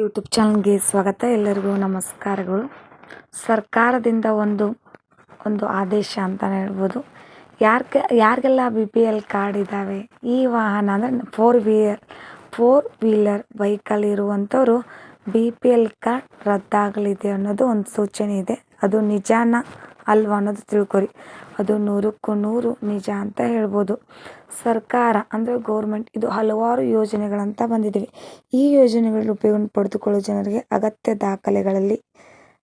YouTube ಚಾನಲ್ಗೆ ಸ್ವಾಗತ. ಎಲ್ಲರಿಗೂ ನಮಸ್ಕಾರಗಳು. ಸರ್ಕಾರದಿಂದ ಒಂದು ಒಂದು ಆದೇಶ ಅಂತಲೇ ಹೇಳ್ಬೋದು. ಯಾರಿಗೆ, ಯಾರಿಗೆಲ್ಲ ಬಿ ಪಿ ಎಲ್ ಕಾರ್ಡ್ ಇದ್ದಾವೆ ಈ ವಾಹನ ಅಂದರೆ ಫೋರ್ ವೀಲರ್ ಫೋರ್ ವೀಲರ್ ಬೈಕಲ್ಲಿ ಇರುವಂಥವರು ಬಿ ಪಿ ಎಲ್ ಕಾರ್ಡ್ ರದ್ದಾಗಲಿದೆ ಅನ್ನೋದು ಒಂದು ಸೂಚನೆ ಇದೆ. ಅದು ನಿಜಾನ ಅಲ್ವಾ ಅನ್ನೋದು ತಿಳ್ಕೊರಿ. ಅದು ನೂರಕ್ಕೂ ನೂರು ನಿಜ ಅಂತ ಹೇಳ್ಬೋದು. ಸರ್ಕಾರ ಅಂದರೆ ಗೌರ್ಮೆಂಟ್ ಇದು ಹಲವಾರು ಯೋಜನೆಗಳಂತ ಬಂದಿದ್ದೀವಿ ಈ ಯೋಜನೆಗಳ ಉಪಯೋಗ ಪಡೆದುಕೊಳ್ಳುವ ಜನರಿಗೆ ಅಗತ್ಯ ದಾಖಲೆಗಳಲ್ಲಿ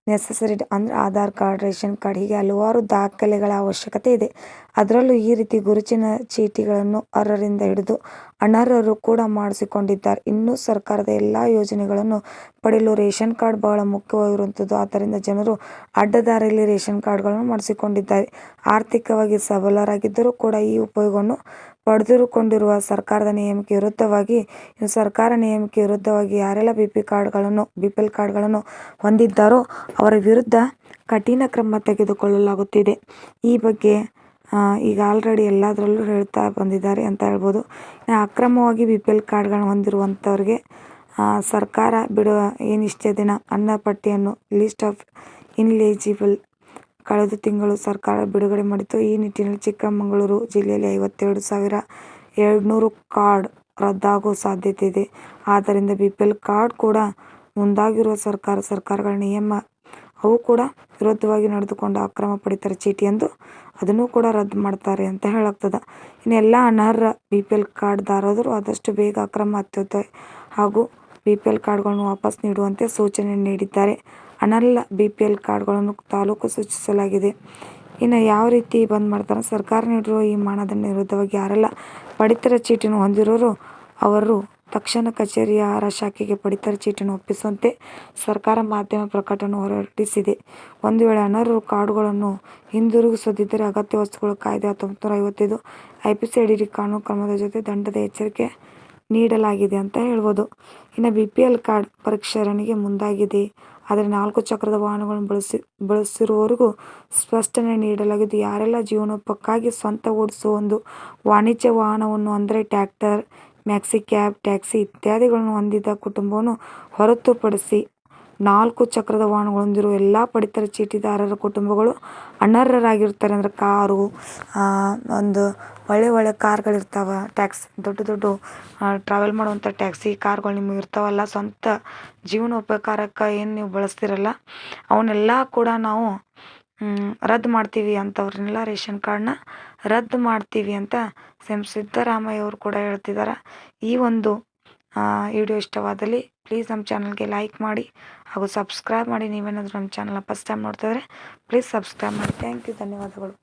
ನೆಸಸರಿ ಅಂದರೆ ಆಧಾರ್ ಕಾರ್ಡ್ ರೇಷನ್ ಕಾರ್ಡ್ ಹೀಗೆ ಹಲವಾರು ದಾಖಲೆಗಳ ಅವಶ್ಯಕತೆ ಇದೆ. ಅದರಲ್ಲೂ ಈ ರೀತಿ ಗುರುತಿನ ಚೀಟಿಗಳನ್ನು ಅರ್ಹರಿಂದ ಹಿಡಿದು ಅನರ್ಹರು ಕೂಡ ಮಾಡಿಸಿಕೊಂಡಿದ್ದಾರೆ. ಇನ್ನು ಸರ್ಕಾರದ ಎಲ್ಲ ಯೋಜನೆಗಳನ್ನು ಪಡೆಯಲು ರೇಷನ್ ಕಾರ್ಡ್ ಬಹಳ ಮುಖ್ಯವಾಗಿರುವಂಥದ್ದು. ಆದ್ದರಿಂದ ಜನರು ಅಡ್ಡದಾರಿಯಲ್ಲಿ ರೇಷನ್ ಕಾರ್ಡ್ಗಳನ್ನು ಮಾಡಿಸಿಕೊಂಡಿದ್ದಾರೆ. ಆರ್ಥಿಕವಾಗಿ ಸಬಲರಾಗಿದ್ದರೂ ಕೂಡ ಈ ಉಪಯೋಗವನ್ನು ಪಡೆದುಕೊಂಡಿರುವ ಸರ್ಕಾರದ ನಿಯಮಕ್ಕೆ ವಿರುದ್ಧವಾಗಿ ಸರ್ಕಾರ ನಿಯಮಕ್ಕೆ ವಿರುದ್ಧವಾಗಿ ಯಾರೆಲ್ಲ ಬಿ ಪಿ ಕಾರ್ಡ್ಗಳನ್ನು, ಬಿ ಪಿ ಎಲ್ ಕಾರ್ಡ್ಗಳನ್ನು ಹೊಂದಿದ್ದಾರೋ ಅವರ ವಿರುದ್ಧ ಕಠಿಣ ಕ್ರಮ ತೆಗೆದುಕೊಳ್ಳಲಾಗುತ್ತಿದೆ. ಈ ಬಗ್ಗೆ ಈಗ ಆಲ್ರೆಡಿ ಎಲ್ಲದರಲ್ಲೂ ಹೇಳ್ತಾ ಬಂದಿದ್ದಾರೆ ಅಂತ ಹೇಳ್ಬೋದು. ಅಕ್ರಮವಾಗಿ ಬಿ ಪಿ ಎಲ್ ಕಾರ್ಡ್ಗಳನ್ನ ಹೊಂದಿರುವಂಥವ್ರಿಗೆ ಸರ್ಕಾರ ಬಿಡುವ ಏನಿಷ್ಟೇ ದಿನ ಅನ್ನ ಪಟ್ಟಿಯನ್ನು ಲಿಸ್ಟ್ ಆಫ್ ಇನ್ಎಲಿಜಿಬಲ್ ಕಳೆದ ತಿಂಗಳು ಸರ್ಕಾರ ಬಿಡುಗಡೆ ಮಾಡಿತ್ತು. ಈ ನಿಟ್ಟಿನಲ್ಲಿ ಚಿಕ್ಕಮಗಳೂರು ಜಿಲ್ಲೆಯಲ್ಲಿ ಐವತ್ತೆರಡು ಸಾವಿರ ಎರಡುನೂರು ಕಾರ್ಡ್ ರದ್ದಾಗುವ ಸಾಧ್ಯತೆ ಇದೆ. ಆದ್ದರಿಂದ ಬಿ ಪಿ ಎಲ್ ಕಾರ್ಡ್ ಕೂಡ ಮುಂದಾಗಿರುವ ಸರ್ಕಾರ, ಸರ್ಕಾರಗಳ ನಿಯಮ ಅವು ಕೂಡ ವಿರುದ್ಧವಾಗಿ ನಡೆದುಕೊಂಡು ಅಕ್ರಮ ಪಡಿತರ ಚೀಟಿ ಎಂದು. ಅದನ್ನು ಕೂಡ ರದ್ದು ಮಾಡ್ತಾರೆ ಅಂತ ಹೇಳಾಗ್ತದೆ. ಇನ್ನು ಎಲ್ಲ ಅನರ್ಹ ಬಿ ಪಿ ಎಲ್ ಕಾರ್ಡ್ದಾರಾದರೂ ಆದಷ್ಟು ಬೇಗ ಅಕ್ರಮ ಅತ್ಯುತ್ತ ಹಾಗೂ ಬಿ ಪಿ ಎಲ್ ಕಾರ್ಡ್ಗಳನ್ನು ವಾಪಸ್ ನೀಡುವಂತೆ ಸೂಚನೆ ನೀಡಿದ್ದಾರೆ. ಅನರ್ಹ ಬಿ ಪಿ ಎಲ್ ಕಾರ್ಡ್ಗಳನ್ನು ತಾಲೂಕು ಸೂಚಿಸಲಾಗಿದೆ. ಇನ್ನು ಯಾವ ರೀತಿ ಬಂದ್ ಮಾಡ್ತಾರೆ, ಸರ್ಕಾರ ನೀಡಿರುವ ಈ ಮಾನದಂಡ ವಿರುದ್ಧವಾಗಿ ಯಾರೆಲ್ಲ ಪಡಿತರ ಚೀಟಿನ ಹೊಂದಿರೋರು, ಅವರು ತಕ್ಷಣ ಕಚೇರಿಯ ಆಹಾರ ಶಾಖೆಗೆ ಪಡಿತರ ಚೀಟಿಯನ್ನು ಒಪ್ಪಿಸುವಂತೆ ಸರ್ಕಾರ ಮಾಧ್ಯಮ ಪ್ರಕಟಣೆ ಹೊರಡಿಸಿದೆ. ಒಂದು ವೇಳೆ ಅನರ್ಹರು ಕಾರ್ಡುಗಳನ್ನು ಹಿಂದಿರುಗಿಸದಿದ್ದರೆ ಅಗತ್ಯ ವಸ್ತುಗಳ ಕಾಯ್ದೆ ಹತ್ತೊಂಬತ್ತು ಐವತ್ತೈದು ಐ ಪಿ ಸಿ ಅಡಿಯಲ್ಲಿ ಕಾನೂನು ಕ್ರಮದ ಜೊತೆ ದಂಡದ ಎಚ್ಚರಿಕೆ ನೀಡಲಾಗಿದೆ ಅಂತ ಹೇಳ್ಬೋದು. ಇನ್ನು ಬಿ ಪಿ ಎಲ್ ಕಾರ್ಡ್ ಪರಿಷ್ಕರಣೆಗೆ ಮುಂದಾಗಿದೆ. ಆದರೆ ನಾಲ್ಕು ಚಕ್ರದ ವಾಹನಗಳನ್ನು ಬಳಸಿ, ಬಳಸಿರುವವರಿಗೂ ಸ್ಪಷ್ಟನೆ ನೀಡಲಾಗಿದ್ದು, ಯಾರೆಲ್ಲ ಜೀವನೋಪಕ್ಕಾಗಿ ಸ್ವಂತ ಓಡಿಸುವ ಒಂದು ವಾಣಿಜ್ಯ ವಾಹನವನ್ನು ಅಂದರೆ ಟ್ರ್ಯಾಕ್ಟರ್ ಮ್ಯಾಕ್ಸಿ ಕ್ಯಾಬ್ ಟ್ಯಾಕ್ಸಿ ಇತ್ಯಾದಿಗಳನ್ನು ಹೊಂದಿದ್ದ ಕುಟುಂಬವನ್ನು ಹೊರತುಪಡಿಸಿ ನಾಲ್ಕು ಚಕ್ರದ ವಾಹನಗಳು ಹೊಂದಿರುವ ಎಲ್ಲ ಪಡಿತರ ಚೀಟಿದಾರರ ಕುಟುಂಬಗಳು ಅನರ್ಹರಾಗಿರ್ತಾರೆ ಅಂದರೆ ಕಾರು ಒಂದು ಒಳ್ಳೆ ಒಳ್ಳೆ ಕಾರ್ಗಳಿರ್ತಾವೆ ಟ್ಯಾಕ್ಸ್ ದೊಡ್ಡ ದೊಡ್ಡ ಟ್ರಾವೆಲ್ ಮಾಡುವಂಥ ಟ್ಯಾಕ್ಸಿ ಕಾರ್ಗಳು ನಿಮಗೆ ಇರ್ತಾವಲ್ಲ, ಸ್ವಂತ ಜೀವನೋಪಕಾರಕ್ಕೆ ಏನು ನೀವು ಬಳಸ್ತಿರಲ್ಲ, ಅವನ್ನೆಲ್ಲ ಕೂಡ ನಾವು ರದ್ದು ಮಾಡ್ತೀವಿ ಅಂಥವ್ರನ್ನೆಲ್ಲ ರೇಷನ್ ಕಾರ್ಡ್ನ ರದ್ದು ಮಾಡ್ತೀವಿ ಅಂತ ಸಿ ಎಂ ಸಿದ್ದರಾಮಯ್ಯ ಅವರು ಕೂಡ ಹೇಳ್ತಿದ್ದಾರೆ ಈ ಒಂದು ವಿಡಿಯೋ ಇಷ್ಟವಾದಲ್ಲಿ ಪ್ಲೀಸ್ ನಮ್ಮ ಚಾನಲ್ಗೆ ಲೈಕ್ ಮಾಡಿ ಹಾಗೂ ಸಬ್ಸ್ಕ್ರೈಬ್ ಮಾಡಿ. ನೀವೇನಾದರೂ ನಮ್ಮ ಚಾನಲ್ನ ಫಸ್ಟ್ ಟೈಮ್ ನೋಡ್ತಿದ್ರೆ ಪ್ಲೀಸ್ ಸಬ್ಸ್ಕ್ರೈಬ್ ಮಾಡಿ. ಥ್ಯಾಂಕ್ ಯು ಧನ್ಯವಾದಗಳು.